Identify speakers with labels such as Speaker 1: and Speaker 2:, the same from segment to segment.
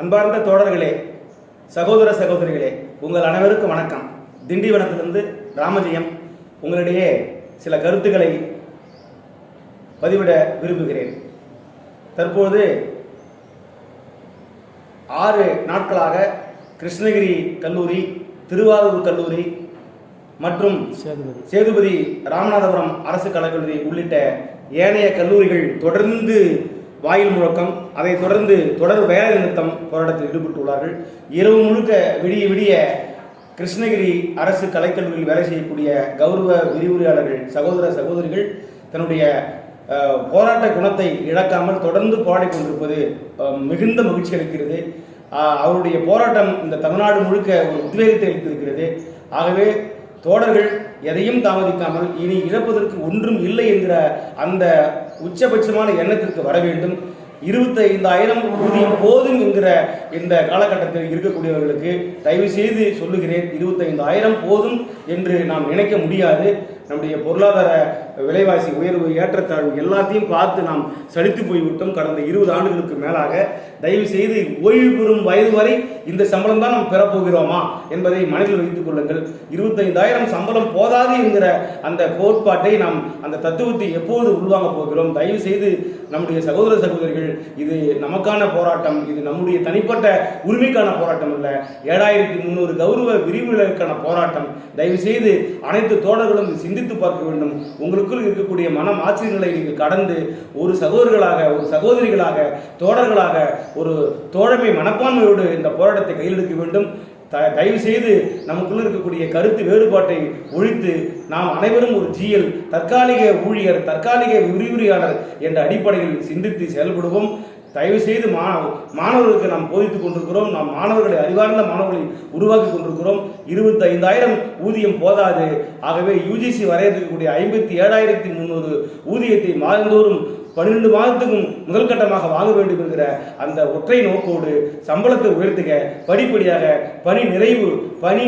Speaker 1: அன்பார்ந்த தோழர்களே சகோதர சகோதரிகளே உங்கள் அனைவருக்கும் வணக்கம். திண்டிவனத்திலிருந்து ராமஜெயம் உங்களிடையே சில கருத்துக்களை பதிவிட விரும்புகிறேன். தற்போது ஆறு நாட்களாக கிருஷ்ணகிரி கல்லூரி திருவாரூர் கல்லூரி மற்றும்
Speaker 2: சேதுபதி.
Speaker 1: சேதுபதி ராமநாதபுரம் அரசு கலைக்கல்லூரி உள்ளிட்ட ஏனைய கல்லூரிகள் தொடர்ந்து வாயில் முழக்கம் அதைத் தொடர்ந்து தொடர் வேலை நிறுத்தம் போராட்டத்தில் ஈடுபட்டுள்ளார்கள். இரவு முழுக்க விடிய விடிய கிருஷ்ணகிரி அரசு கலைக்கல்லூரியில் வேலை செய்யக்கூடிய கௌரவ விரிவுரையாளர்கள் சகோதர சகோதரிகள் தன்னுடைய போராட்ட குணத்தை இழக்காமல் தொடர்ந்து போராடி கொண்டிருப்பது மிகுந்த மகிழ்ச்சி அளிக்கிறது. அவருடைய போராட்டம் இந்த தமிழ்நாடு முழுக்க ஒரு உத்வேகத்தை அளித்திருக்கிறது. ஆகவே தோழர்கள் எதையும் தாமதிக்காமல் இனி இழப்பதற்கு ஒன்றும் இல்லை என்கிற அந்த உச்சபட்சமான எண்ணத்திற்கு வர வேண்டும். இருபத்தைந்தாயிரம் ஊதியம் போதும் என்கிற இந்த காலகட்டத்தில் இருக்கக்கூடியவர்களுக்கு தயவு செய்து சொல்லுகிறேன் இருபத்தைந்தாயிரம் போதும் என்று நாம் நினைக்க முடியாது. நம்முடைய பொருளாதார விலைவாசி உயர்வு ஏற்றத்தாழ்வு எல்லாத்தையும் பார்த்து நாம் சலித்து போய்விட்டோம் கடந்த இருபது ஆண்டுகளுக்கு மேலாக. தயவு செய்து ஓய்வு பெறும் வயது வரை இந்த சம்பளம் தான் நாம் பெறப்போகிறோமா என்பதை மனதில் வைத்துக் கொள்ளுங்கள். இருபத்தைந்தாயிரம் சம்பளம் போதாது என்கிற அந்த கோட்பாட்டை நாம் அந்த தத்துவத்தை எப்போது உள்வாங்க போகிறோம்? தயவு செய்து நம்முடைய சகோதர சகோதரிகள் இது நமக்கான போராட்டம் இது நம்முடைய தனிப்பட்ட உரிமைக்கான போராட்டம் அல்ல. ஏழாயிரத்தி முந்நூறு கௌரவ விரிவுகளுக்கான போராட்டம். தயவு செய்து அனைத்து தோழர்களும் இதை சிந்தித்து பார்க்க வேண்டும். உங்களுக்குள் இருக்கக்கூடிய மனம் ஆச்சரியங்களை நீங்கள் கடந்து ஒரு சகோதரர்களாக ஒரு சகோதரிகளாக தோழர்களாக ஒரு தோழமை மனப்பான்மையோடு இந்த போராட்டத்தை கையில் எடுக்க வேண்டும். த- தயவு செய்து நமக்குள்ள இருக்கக்கூடிய கருத்து வேறுபாட்டை ஒழித்து நாம் அனைவரும் ஒரு ஜிஎல் தற்காலிக ஊழியர் தற்காலிக விரிவுரையாளர் என்ற அடிப்படையில் சிந்தித்து செயல்படுவோம். தயவு செய்து மா மாணவர்களுக்கு நாம் போதித்துக் கொண்டிருக்கிறோம். நாம் மாணவர்களை அறிவார்ந்த மாணவர்களை உருவாக்கி கொண்டிருக்கிறோம். இருபத்தைந்தாயிரம் ஊதியம் போதாது. ஆகவே யூஜிசி வரையறுக்கக்கூடிய ஐம்பத்தி ஏழாயிரத்தி முந்நூறு ஊதியத்தை மாதந்தோறும் பன்னிரெண்டு மாதத்துக்கும் முதல் கட்டமாக வாங்க வேண்டும் என்கிற அந்த ஒற்றை நோக்கோடு சம்பளத்தை உயர்த்துக. படிப்படியாக பணி நிறைவு பணி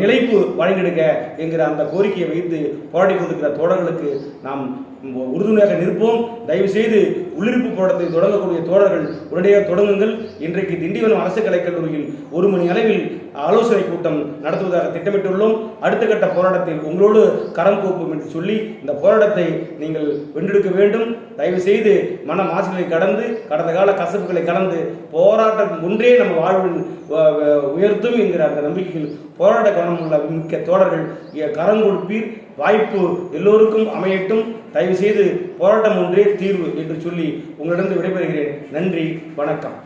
Speaker 1: நிலைப்பு வழங்கிடுங்க என்கிற அந்த கோரிக்கையை வைத்து போராடி கொண்டிருக்கிற தோழர்களுக்கு நாம் உறுதுணையாக நிற்போம். தயவு செய்து உள்ளிருப்பு போராட்டத்தை தொடங்கக்கூடிய தோழர்கள் உடனடியாக தொடங்குங்கள். இன்றைக்கு திண்டிவனம் அரசு கலைக்கல்லூரியில் ஒரு மணி அளவில் ஆலோசனை கூட்டம் நடத்துவதாக திட்டமிட்டுள்ளோம். அடுத்த கட்ட போராட்டத்தில் உங்களோடு கரம் கோப்போம் என்று சொல்லி இந்த போராட்டத்தை நீங்கள் வென்றெடுக்க வேண்டும். தயவு செய்து மன மாசுகளை கடந்து கடந்த கால கசப்புகளை கடந்து போராட்டம் ஒன்றே நம்ம வாழ்வில் உயர்த்தும் என்கிற அந்த நம்பிக்கையில் போராட்ட கவனம் உள்ள மிக்க தோழர்கள் கரம் கொடுப்பீர். வாய்ப்பு எல்லோருக்கும் அமையட்டும். தயவு செய்து போராட்டம் ஒன்றே தீர்வு என்று சொல்லி உங்களிடம் விடைபெறுகிறேன். நன்றி வணக்கம்.